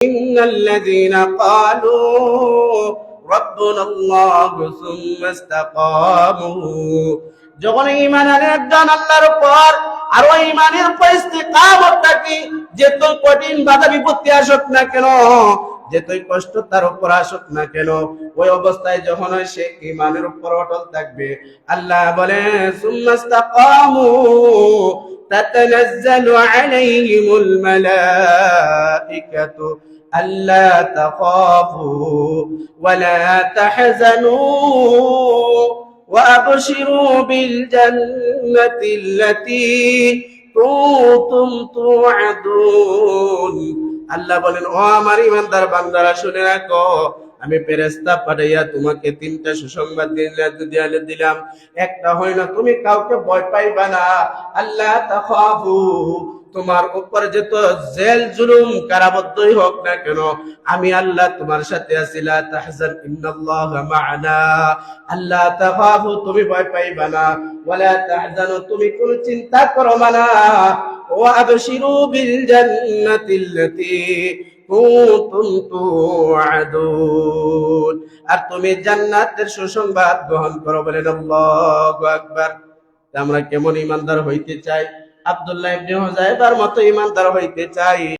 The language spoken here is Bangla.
إن الذين قالوا ربنا الله ثم استقاموا যখন ইমানের একজন আল্লাহর উপর আর ওই ইমানের উপর ইস্তিকামত থাকি যে তোর কঠিন বাধা বিপত্তি আসুক না কেন যে তুই কষ্ট তার উপর আসুক না কেন ওই অবস্থায় যখন সে ইমানের উপর অটল থাকবে আল্লাহ বলে সুম্মাস্তাকামু تتنزل عليهم الملائكة ألا تخافوا ولا تحزنوا وأبشروا بالجنة التي كنتم توعدون আল্লাহ বলেন ও আমার ইমানদার বান্দারা শুনে রাখো আমি ফেরেস্তা পাঠাইয়া তোমাকে তিনটা সুসংবাদ দিলে দিলাম। একটা না তুমি কাউকে ভয় পাইবা না। আল্লাহ তাখাফু। তোমার উপর যত জেল, জুলুম, কারাবদ্ধই হোক না কেন, আমি আল্লাহ তোমার সাথে আছি। লা তাহজান, ইন্নাল্লাহ মা'ানা। আল্লাহ তাখাফু, তুমি ভয় পাইবা না। ওয়ালা তাহজানু, তুমি কোন চিন্তা করো না। ওয়া আবশিরু বিল জান্নাতিল্লাতী আর তুমি জান্নাতের সুসংবাদ গ্রহণ করো বলেন আকবার। আমরা কেমন ইমানদার হইতে চাই? আবদুল্লাহ ইবনে মতো ইমানদার হইতে চাই।